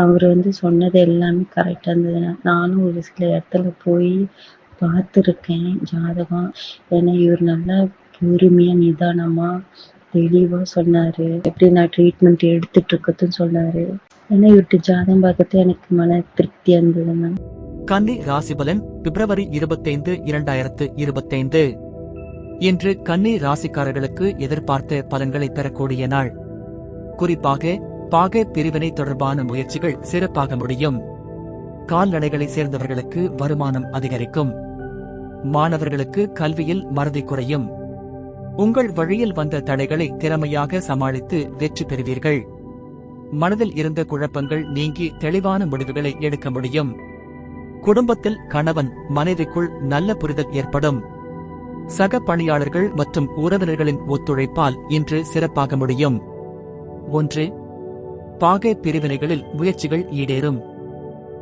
அவர் வந்து சொன்னது எல்லாமே கரெக்டாக இருந்தது. நானும் ஒரு சில இடத்துல போய் பார்த்துருக்கேன் ஜாதகம். ஏன்னா இவர் நல்லா பொறுமையாக நிதானமாக தெளிவாக சொன்னார். எப்படி நான் ட்ரீட்மெண்ட் எடுத்துட்டு இருக்கதுன்னு சொன்னார். ஏன்னா இவர்கிட்ட ஜாதகம் பார்க்கறது எனக்கு மன திருப்தியாக இருந்தது மேம் கன்னி ராசிபலன் பிப்ரவரி இருபத்தைந்து இரண்டாயிரத்து இருபத்தைந்து. இன்று கன்னி ராசிக்காரர்களுக்கு எதிர்பார்த்த பலன்களை பெறக்கூடிய நாள். குறிப்பாக பாகை பிரிவினை தொடர்பான முயற்சிகள் சிறப்பாக முடியும். கால்நடைகளை சேர்ந்தவர்களுக்கு வருமானம் அதிகரிக்கும். மாணவர்களுக்கு கல்வியில் மறதி குறையும். உங்கள் வழியில் வந்த தடைகளை திறமையாக சமாளித்து வெற்றி பெறுவீர்கள். மனதில் இருந்த குழப்பங்கள் நீங்கி தெளிவான முடிவுகளை எடுக்க முடியும். குடும்பத்தில் கணவன் மனைவிக்குள் நல்ல புரிதல் ஏற்படும். சக பணியாளர்கள் மற்றும் உறவினர்களின் ஒத்துழைப்பால் இன்று சிறப்பாக முடியும். ஒன்று பாகை பிரிவினைகளில் முயற்சிகள் ஈடேறும்.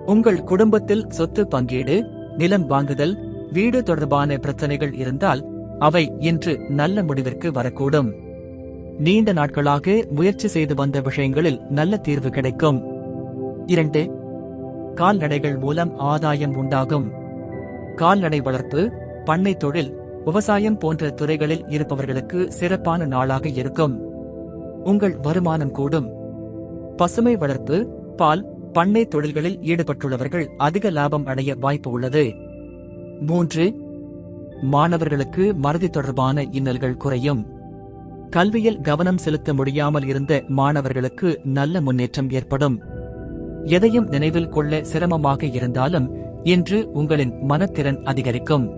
உங்கள் குடும்பத்தில் சொத்து பங்கீடு நிலம் வாங்குதல் வீடு தொடர்பான பிரச்சனைகள் இருந்தால் அவை இன்று நல்ல முடிவிற்கு வரக்கூடும். நீண்ட நாட்களாக முயற்சி செய்து வந்த விஷயங்களில் நல்ல தீர்வு கிடைக்கும். இரண்டு கால்நடைகள் மூலம் ஆதாயம் உண்டாகும். கால்நடை வளர்ப்பு பண்ணை தொழில் விவசாயம் போன்ற துறைகளில் இருப்பவர்களுக்கு சிறப்பான நாளாக இருக்கும். உங்கள் வருமானம் கூடும். பசுமை வளர்ப்பு பால் பண்ணை தொழில்களில் ஈடுபட்டுள்ளவர்கள் அதிக லாபம் அடைய வாய்ப்பு உள்ளது. மூன்று மாணவர்களுக்கு மறதி தொடர்பான இன்னல்கள் குறையும். கல்வியில் கவனம் செலுத்த முடியாமல் இருந்த மாணவர்களுக்கு நல்ல முன்னேற்றம் ஏற்படும். எதையும் நினைவில் கொள்ள சிரமமாக இருந்தாலும் இன்று உங்களின் மனத்திறன் அதிகரிக்கும்.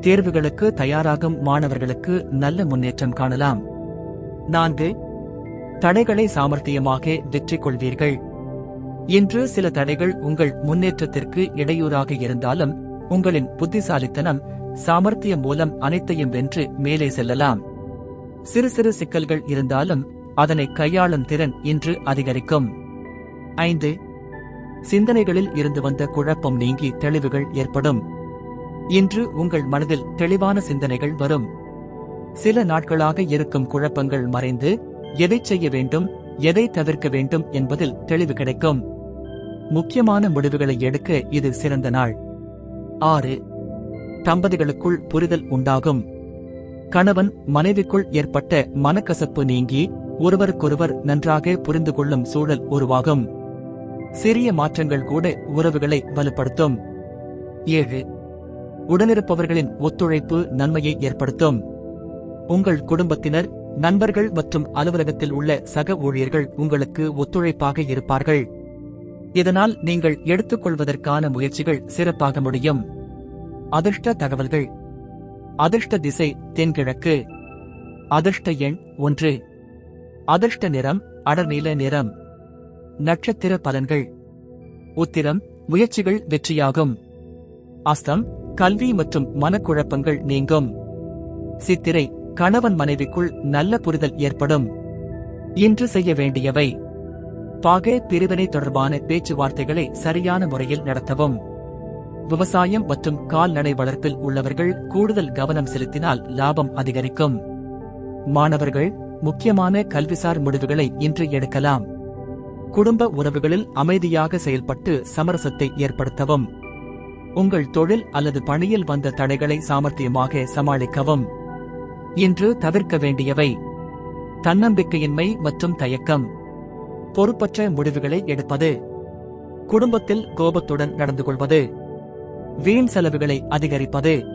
தேர்வுகளுக்கு தயாராகும் மாணவர்களுக்கு நல்ல முன்னேற்றம் காணலாம். நான்கு தடைகளை சாமர்த்தியமாக வெற்றி கொள்வீர்கள் இன்று சில தடைகள் உங்கள் முன்னேற்றத்திற்கு இடையூறாக இருந்தாலும் உங்களின் புத்திசாலித்தனம் சாமர்த்தியம் மூலம் அனைத்தையும் வென்று மேலே செல்லலாம். சிறு சிறு சிக்கல்கள் இருந்தாலும் அதனை கையாளும் திறன் இன்று அதிகரிக்கும். ஐந்து சிந்தனைகளில் இருந்து வந்த குழப்பம் நீங்கி தெளிவுகள் ஏற்படும். இன்று உங்கள் மனதில் தெளிவான சிந்தனைகள் வரும். சில நாட்களாக இருக்கும் குழப்பங்கள் மறைந்து எதை செய்ய வேண்டும் எதை தவிர்க்க வேண்டும் என்பதில் தெளிவு கிடைக்கும். முக்கியமான முடிவுகளை எடுக்க இது சிறந்த நாள். ஆறு. தம்பதிகளுக்குள் புரிதல் உண்டாகும். கணவன் மனைவிக்குள் ஏற்பட்ட மனக்கசப்பு நீங்கி ஒருவருக்கொருவர் நன்றாக புரிந்து கொள்ளும் சூழல் உருவாகும். சிறிய மாற்றங்கள் கூட உறவுகளை வலுப்படுத்தும். ஏழு. உடனிருப்பவர்களின் ஒத்துழைப்பு நன்மையை ஏற்படுத்தும். உங்கள் குடும்பத்தினர் நண்பர்கள் மற்றும் அலுவலகத்தில் உள்ள சக ஊழியர்கள் உங்களுக்கு ஒத்துழைப்பாக இருப்பார்கள். இதனால் நீங்கள் எடுத்துக்கொள்வதற்கான முயற்சிகள் சிறப்பாக முடியும். அதிர்ஷ்ட தகவல்கள். அதிர்ஷ்ட திசை தென்கிழக்கு. அதிர்ஷ்ட எண் ஒன்று. அதிர்ஷ்ட நிறம் அடர்நீல நிறம். நட்சத்திர பலன்கள். உத்திரம் முயற்சிகள் வெற்றியாகும். அஸ்தம் கல்வி மற்றும் மனக்குழப்பங்கள் நீங்கும். சித்திரை கணவன் மனைவிக்குள் நல்ல புரிதல் ஏற்படும். இன்று செய்ய வேண்டியவை. பாகை பிரிவினை தொடர்பான பேச்சுவார்த்தைகளை சரியான முறையில் நடத்தவும். விவசாயம் மற்றும் கால்நடை வளர்ப்பில் உள்ளவர்கள் கூடுதல் கவனம் செலுத்தினால் லாபம் அதிகரிக்கும். மாணவர்கள் முக்கியமான கல்விசார் முடிவுகளை இன்று எடுக்கலாம். குடும்ப உறவுகளில் அமைதியாக செயல்பட்டு சமரசத்தை ஏற்படுத்தவும். உங்கள் தொழில் அல்லது பணியில் வந்த தடைகளை சாமர்த்தியமாக சமாளிக்கவும். இன்று தவிர்க்க வேண்டியவை. தன்னம்பிக்கையின்மை மற்றும் தயக்கம். பொறுப்பற்ற முடிவுகளை எடுப்பது. குடும்பத்தில் கோபத்துடன் நடந்து கொள்வது வீண் செலவுகளை அதிகரிப்பது.